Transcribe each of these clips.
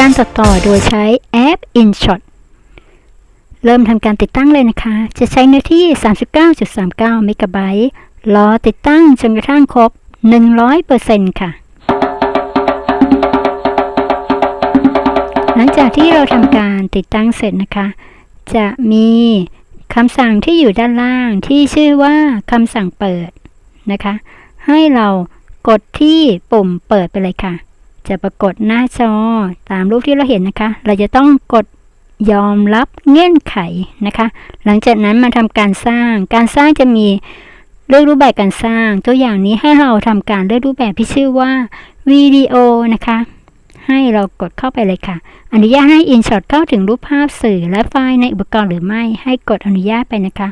การตัดต่อโดยใช้แอป InShot เริ่มทำการติดตั้งเลยนะคะ จะใช้เนื้อที่ 39.39 เมกะไบต์ รอติดตั้งจนกระทั่งครบ 100%ค่ะ หลังจากที่เราทำการติดตั้งเสร็จนะคะ จะมีคำสั่งที่อยู่ด้านล่างที่ชื่อว่าคำสั่งเปิดนะคะ ให้เรากดที่ปุ่มเปิดไปเลยค่ะ จะปรากฏหน้าจอตามรูปที่เราเห็นนะคะ เราจะต้องกดยอมรับเงื่อนไขนะคะ หลังจากนั้นมาทำการสร้าง การสร้างจะมีเลือกรูปแบบการสร้าง ตัวอย่างนี้ให้เราทำการเลือกรูปแบบที่ชื่อว่าวิดีโอนะคะ ให้เรากดเข้าไปเลยค่ะ อนุญาตให้ InShot เข้าถึงรูปภาพสื่อและไฟล์ในอุปกรณ์หรือไม่ ให้กดอนุญาตไปนะคะ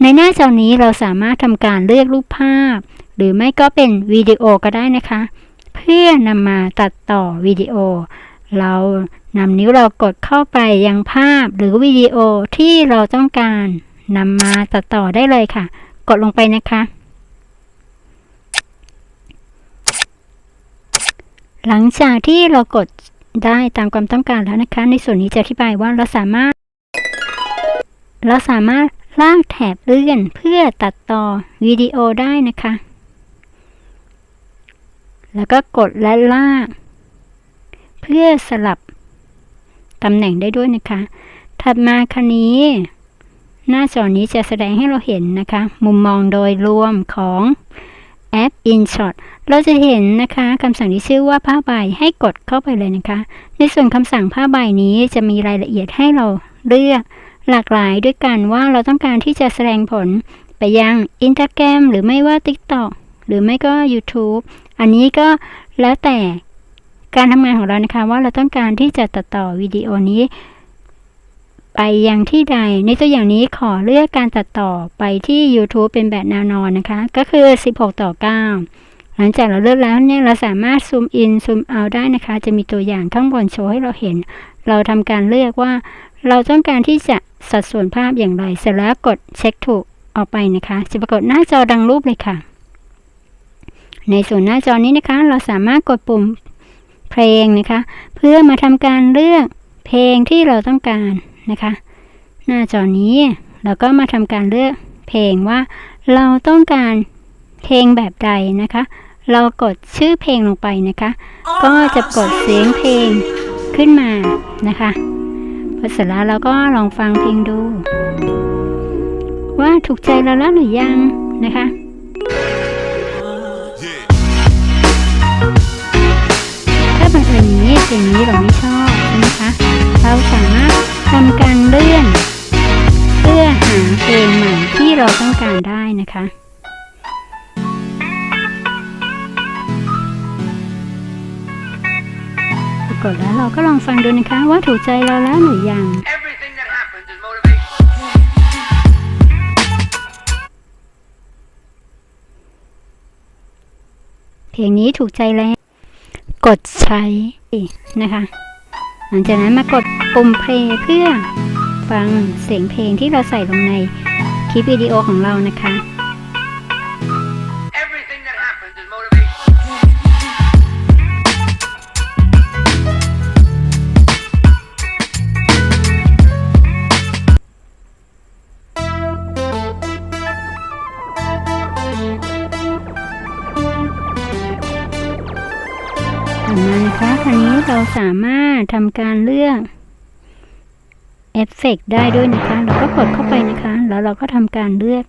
ในหน้าจอนี้เราสามารถทำการเลือกรูปภาพ หรือไม่ก็เป็นวิดีโอก็ได้นะคะ เพื่อนำมาตัดต่อวิดีโอ เรานำนิ้วเรากดเข้าไปยังภาพหรือวิดีโอที่เราต้องการนำมาตัดต่อได้เลยค่ะ กดลงไปนะคะ หลังจากที่เรากดได้ตามความต้องการแล้วนะคะ ในส่วนนี้จะอธิบายว่าเราสามารถ เราสามารถลากแถบเลื่อนเพื่อตัดต่อวิดีโอได้นะคะ แล้วก็กดและลาก เพื่อสลับตำแหน่งได้ด้วยนะคะ ถัดมาคันนี้ หน้าจอนี้จะแสดงให้เราเห็นนะคะ มุมมองโดยรวมของแอป InShot เราจะเห็นนะคะคำสั่งที่ชื่อว่าผ้าใบให้กดเข้าไปเลยนะคะ ในส่วนคำสั่งผ้าใบนี้จะมีรายละเอียดให้เราเลือกหลากหลายด้วยกันว่าเราต้องการที่จะแสดงผลไปยัง Instagram หรือไม่ว่า TikTok หรือไม่ก็ YouTube อันนี้ก็แล้วแต่การทำงานของเรานะคะว่าเราต้องการที่จะตัดต่อวิดีโอนี้ ไปยังที่ใด ในตัวอย่างนี้ขอเลือกการตัดต่อไปที่ YouTube เป็นแบบแนวนอนนะคะ ก็คือ 16 ต่อ 9 หลังจากเราเลือกแล้วเนี่ยเราสามารถซูมอินซูมเอาได้นะคะ จะมีตัวอย่างข้างบนโชว์ให้เราเห็น เราทำการเลือกว่า เราต้องการที่จะสัดส่วนภาพอย่างไร เสร็จแล้วกดเช็คถูกออกไปนะคะจะปรากฏหน้าจอดังรูปเลยค่ะ ในส่วนหน้าจอนี้นะคะ เราสามารถกดปุ่มเพลงนะคะ เพื่อมาทำการเลือกเพลงที่เราต้องการนะคะ หน้าจอนี้เราก็มาทำการเลือกเพลงว่าเราต้องการเพลงแบบใดนะคะ เรากดชื่อเพลงลงไปนะคะ ก็จะกดเสียงเพลงขึ้นมานะคะพอเสร็จแล้วเราก็ลองฟังเพลงดู ว่าถูกใจเราแล้วหรือยังนะคะ อิญนี้เพลงนี้เราไม่ชอบใช่ไหมคะ เราสามารถทำการเลื่อน เพื่อหาเพลงใหม่ที่เราต้องการได้นะคะปรากฏแล้วเราก็ลองฟังดูนะคะว่าถูกใจเราแล้วหรือยัง Everything that happens is motivation. เพลงนี้ถูกใจแล้ว กดใช้นะคะ หลังจากนั้นมากดปุ่มเพลย์เพื่อฟังเสียงเพลงที่เราใส่ลงในคลิปวิดีโอของเรานะคะ นี้เราสามารถทำการเลือกเอฟเฟกได้ด้วยนะคะ เราก็กดเข้าไปนะคะ แล้วเราก็ทำการเลือก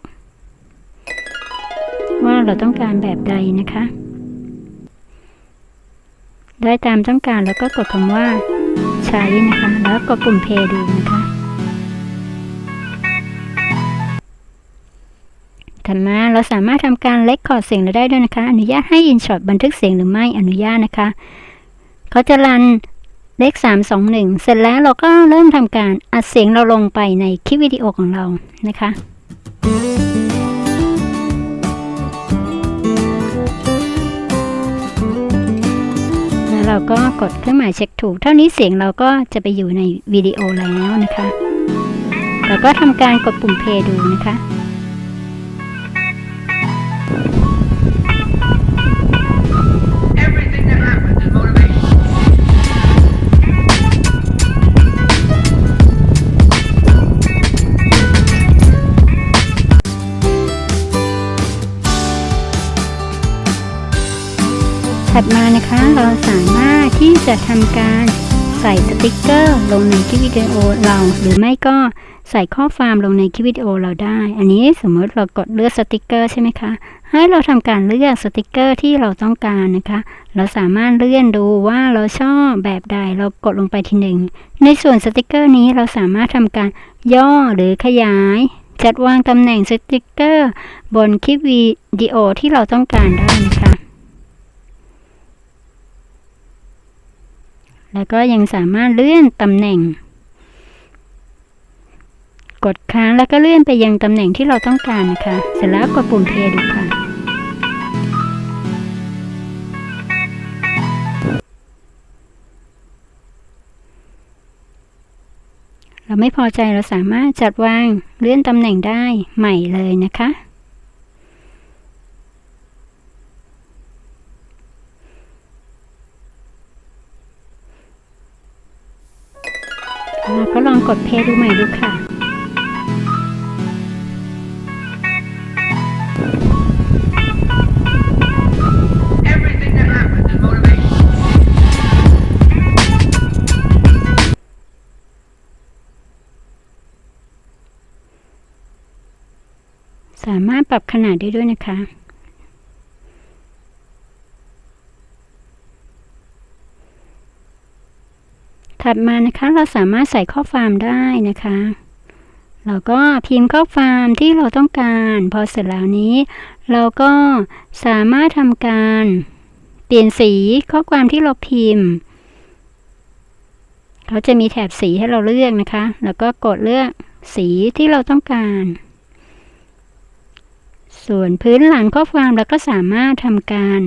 ว่าเราต้องการแบบใดนะคะ ได้ตามต้องการแล้วก็กดคำว่าใช้นะคะ แล้วกดปุ่มเพย์ดูนะคะถัดมาเราสามารถทำการเล็กคอร์ดเสียงเราได้ด้วยนะคะ อนุญาตให้ InShot บันทึกเสียงหรือไม่อนุญาตนะคะ เขาจะรันเลข 3 2 1 เสร็จแล้วเราก็เริ่มทำการอัดเสียงเราลงไปในคลิปวิดีโอของเรานะคะ แล้วเราก็กดเครื่องหมายเช็คถูก เท่านี้เสียงเราก็จะไปอยู่ในวิดีโอแล้วนะคะ แล้วก็ทำการกดปุ่มเพย์ดูนะคะ ถัดมานะคะเราสามารถที่จะทำการใส่สติกเกอร์ลงในคลิปวิดีโอเรา หรือไม่ก็ใส่ข้อความลงในคลิปวิดีโอเราได้ อันนี้สมมติเรากดเลือกสติกเกอร์ใช่ไหมคะ ให้เราทำการเลือกสติกเกอร์ที่เราต้องการนะคะ เราสามารถเลื่อนดูว่าเราชอบแบบใด เรากดลงไปทีหนึ่ง ในส่วนสติกเกอร์นี้เราสามารถทำการย่อหรือขยาย จัดวางตำแหน่งสติกเกอร์ บนคลิปวิดีโอที่เราต้องการได้นะคะ แล้วก็ยังสามารถเลื่อนตำแหน่ง กดค้างแล้วก็เลื่อนไปยังตำแหน่งที่เราต้องการนะคะ เสร็จแล้วกดปุ่มเพลย์ดูค่ะ เราไม่พอใจเราสามารถจัดวางเลื่อนตำแหน่งได้ใหม่เลยนะคะ ก็ลองกดเพลย์ดูใหม่ดูค่ะ Everything that happens is motivation. สามารถปรับขนาดได้ด้วยนะคะ ถัดมานะคะเราสามารถใส่ข้อความได้นะคะเราก็พิมพ์ข้อความที่เราต้องการ พอเสร็จแล้วนี้ เราก็สามารถทำการเปลี่ยนสีข้อความที่เราพิมพ์เขาจะมีแถบสีให้เราเลือกนะคะ แล้วก็กดเลือกสีที่เราต้องการ ส่วนพื้นหลังข้อความเราก็สามารถทำการ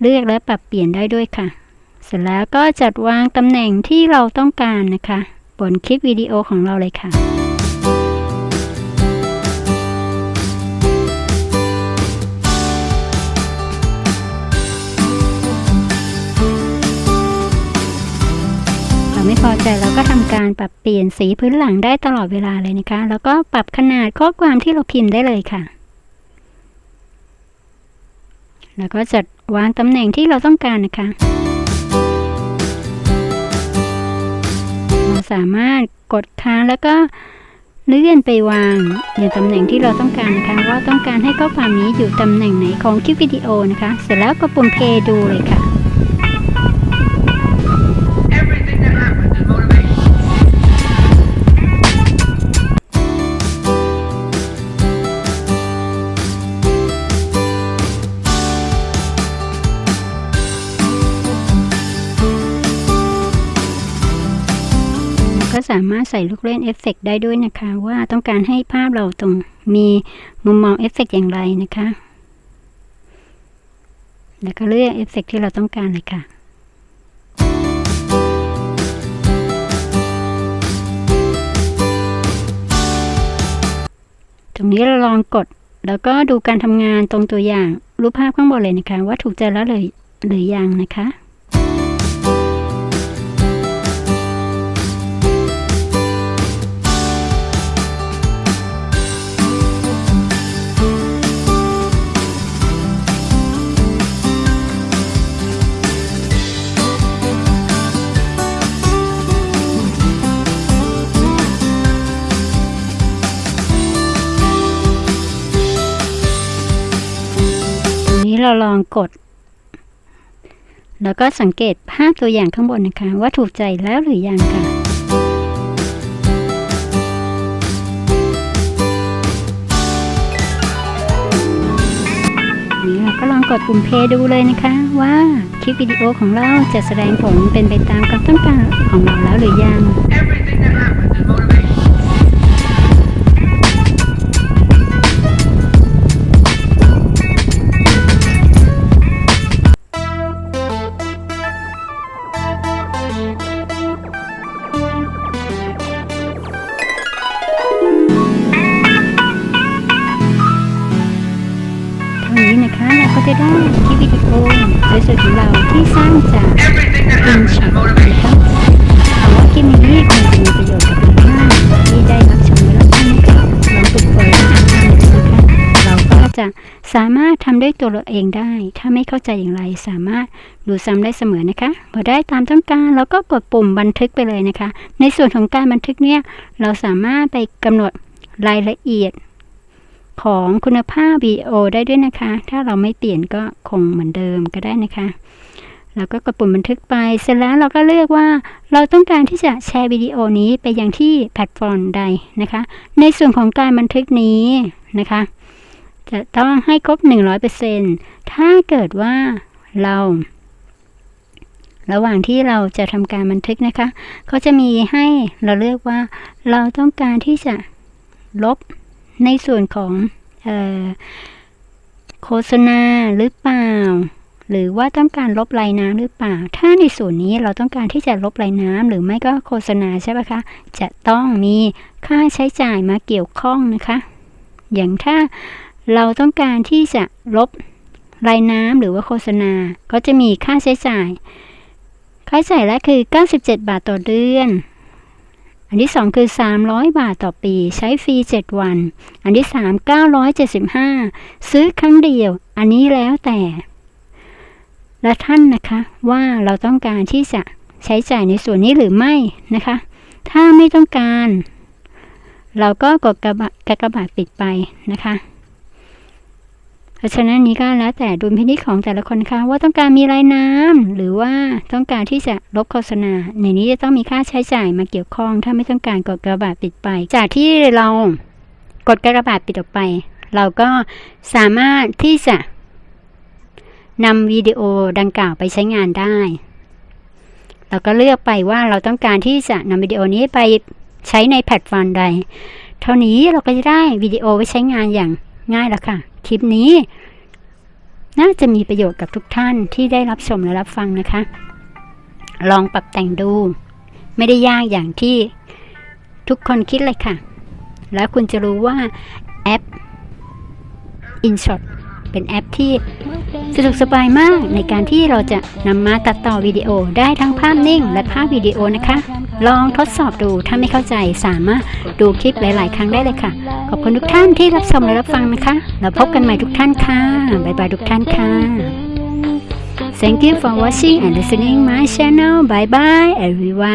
เลือกและปรับเปลี่ยนได้ด้วยค่ะ เสร็จแล้วก็จัดวางตำแหน่งที่เราต้องการนะคะ บนคลิปวิดีโอของเราเลยค่ะเราไม่พอใจเราก็ทำการปรับเปลี่ยนสีพื้นหลังได้ตลอดเวลาเลยนะคะ แล้วก็ปรับขนาดข้อความที่เราพิมพ์ได้เลยค่ะแล้วก็จัดวางตำแหน่งที่เราต้องการนะคะ สามารถกดค้างแล้วก็เลื่อนไปวางในตำแหน่งที่เราต้องการนะคะว่าต้องการให้ข้อความนี้อยู่ตำแหน่งไหนของคลิปวิดีโอนะคะ เสร็จแล้วก็ปุ่มเพย์ดูเลยค่ะ สามารถใส่ลูกเล่นเอฟเฟกต์ได้ด้วยนะคะ ว่าต้องการให้ภาพเราตรงมีมุมมองเอฟเฟกต์อย่างไรนะคะ แล้วก็เลือกเอฟเฟกต์ที่เราต้องการเลยค่ะตรงนี้เราลองกด แล้วก็ดูการทำงานตรงตัวอย่างรูปภาพข้างบนเลยนะคะ ว่าถูกใจแล้วเลยหรือยังนะคะ องกด แล้วก็สังเกตภาพตัวอย่างข้างบนนะคะ ว่าถูกใจแล้วหรือยังค่ะนี้เราก็ลองกดปุ่มเพย์ดูเลยนะคะ ว่าคลิปวิดีโอของเราจะแสดงผลเป็นไปตามความต้องการของเราแล้วหรือยัง สามารถทำด้วยตัวเราเองได้ ถ้าไม่เข้าใจอย่างไรสามารถดูซ้ำได้เสมอนะคะพอได้ตามต้องการเราก็กดปุ่มบันทึกไปเลยนะคะ ในส่วนของการบันทึกเนี่ยเราสามารถไปกำหนดรายละเอียดของคุณภาพวิดีโอได้ด้วยนะคะ ถ้าเราไม่เปลี่ยนก็คงเหมือนเดิมก็ได้นะคะแล้วก็กดปุ่มบันทึกไป เสร็จแล้วเราก็เลือกว่าเราต้องการที่จะแชร์วิดีโอนี้ไปยังที่แพลตฟอร์มใดนะคะ ในส่วนของการบันทึกนี้นะคะ จะต้องให้ครบ 100%ถ้าเกิดว่าเรา ระหว่างที่เราจะทำการบันทึกนะคะเขาจะมีให้เราเลือกว่าเราต้องการที่จะลบในส่วนของออโฆษณาหรือเปล่า หรือว่าต้องการลบลายน้ำหรือเปล่า ถ้าในส่วนนี้เราต้องการที่จะลบลายน้ำหรือไม่ก็โฆษณาใช่ไหมคะ จะต้องมีค่าใช้จ่ายมาเกี่ยวข้องนะคะ อย่างถ้า เราต้องการที่จะลบลายน้ำหรือว่าโฆษณา ก็จะมีค่าใช้จ่าย ค่าใช้จ่ายแรกคือ 97 บาทต่อเดือน อันที่ 2 คือ 300 บาทต่อปี ใช้ฟรี 7 วัน อันที่ 3 975 ซื้อครั้งเดียว อันนี้แล้วแต่ และท่านนะคะว่าเราต้องการที่จะใช้จ่ายในส่วนนี้หรือไม่นะคะ ถ้าไม่ต้องการ เราก็กดกระบะกระบาดปิดไปนะคะ ราะฉะนั้นนี้ก็แล้วแต่ดุลพินิจของแต่ละคนค่ะว่าต้องการมีรายน้ำหรือว่าต้องการที่จะลบโฆษณา ในนี้จะต้องมีค่าใช้จ่ายมาเกี่ยวข้อง ถ้าไม่ต้องการกดกระบาดปิดไป จากที่เรากดกระบาดปิดออกไป เราก็สามารถที่จะนำวิดีโอดังกล่าวไปใช้งานได้ เราก็เลือกไปว่าเราต้องการที่จะนำวิดีโอนี้ไปใช้ในแพลตฟอร์มใด เท่านี้เราก็จะได้วิดีโอไว้ใช้งานอย่างง่ายแล้วค่ะ คลิปนี้ น่าจะมีประโยชน์กับทุกท่านที่ได้รับชมและรับฟังนะคะ ลองปรับแต่งดู ไม่ได้ยากอย่างที่ทุกคนคิดเลยค่ะ แล้วคุณจะรู้ว่าแอป InShot เป็นแอปที่สะดวกสบายมากในการที่เราจะนำมาตัดต่อวิดีโอได้ทั้งภาพนิ่งและภาพวิดีโอนะคะ ลองทดสอบดูถ้าไม่เข้าใจสามารถดูคลิปหลาย ๆ ครั้งได้เลยค่ะ ขอบคุณทุกท่านที่รับชมและรับฟังนะคะ แล้วพบกันใหม่ทุกท่านค่ะบ๊ายบายทุกท่านค่ะ Thank you for watching and listening my channel. Bye bye everyone.